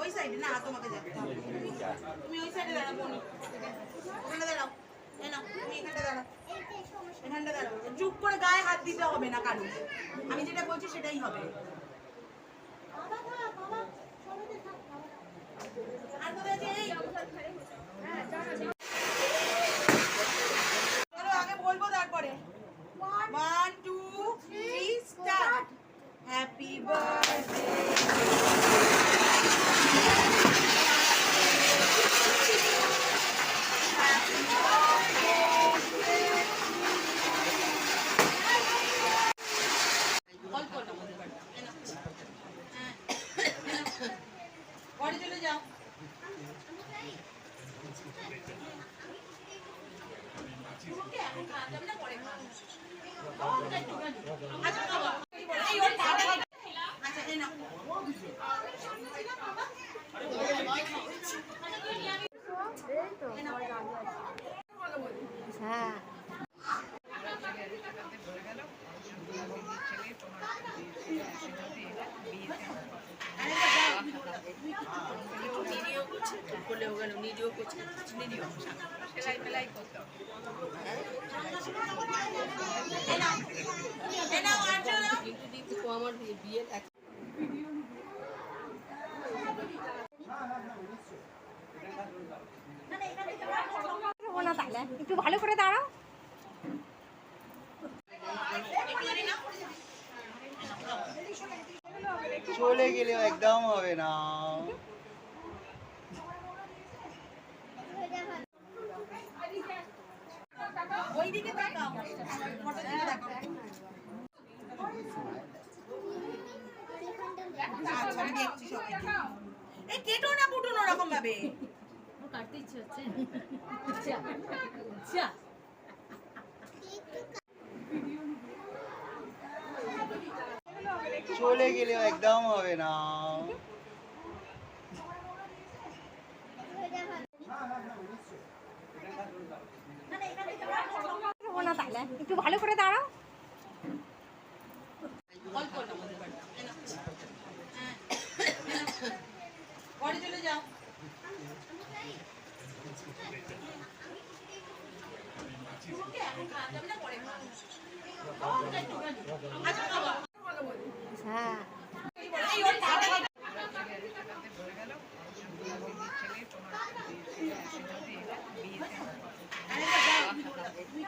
ওই সাইডে না তোমাকে যাবে তুমি ওই সাইডে দাঁড়াও দাঁড়াও চুপ করে গায়ে হাত দিতে হবে না কারও আমি যেটা বলছি সেটাই হবে। হ্যাঁ। বলে ওখানে ভিডিও করছে ভিডিও সেলাই মেলাই করতে একটু ভালো করে দাঁড়াও চলে গেলেও একদম হবে না। ওইদিকে তাকাও। আচ্ছা এই কেটো না কুটুন ওরকম ভাবে? কাটতে ইচ্ছে হচ্ছে। যা যা চলে গেলেও একদম হবে না। না তাহলে একটু ভালো করে দাঁড়াও। হ্যাঁ, চলে যাও পুরোকে এখন খাওয়া যাবে না, পরে খাওয়া যাবে। অল্প একটুখানি। আচ্ছা, খাওয়া। হ্যাঁ এই ওর টাকা দাও।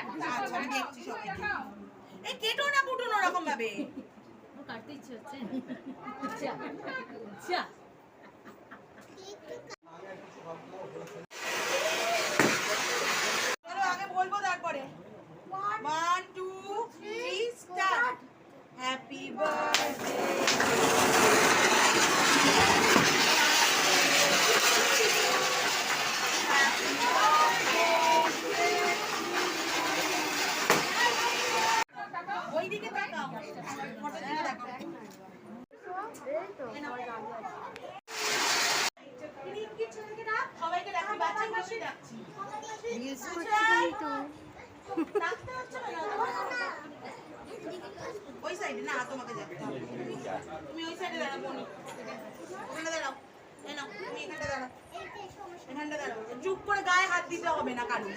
আচ্ছা এই কেটো না কুটুন ওরকম ভাবে? কাটতে ইচ্ছে হচ্ছে। তাকাও ফটো দিকে তাকাও সবাইকে বাচ্চা হচ্ছে না ওই সাইডে না তোমাকে যাবে তুমি ওই সাইডে দাঁড়াবো ওখানে দাঁড়াও। এই এখানটা দাঁড়াও। চুপ করে গায়ে হাত দিতে হবে না কারও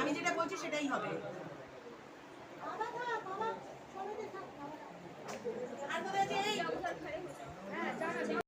আমি যেটা বলছি সেটাই হবে। Anh có biết?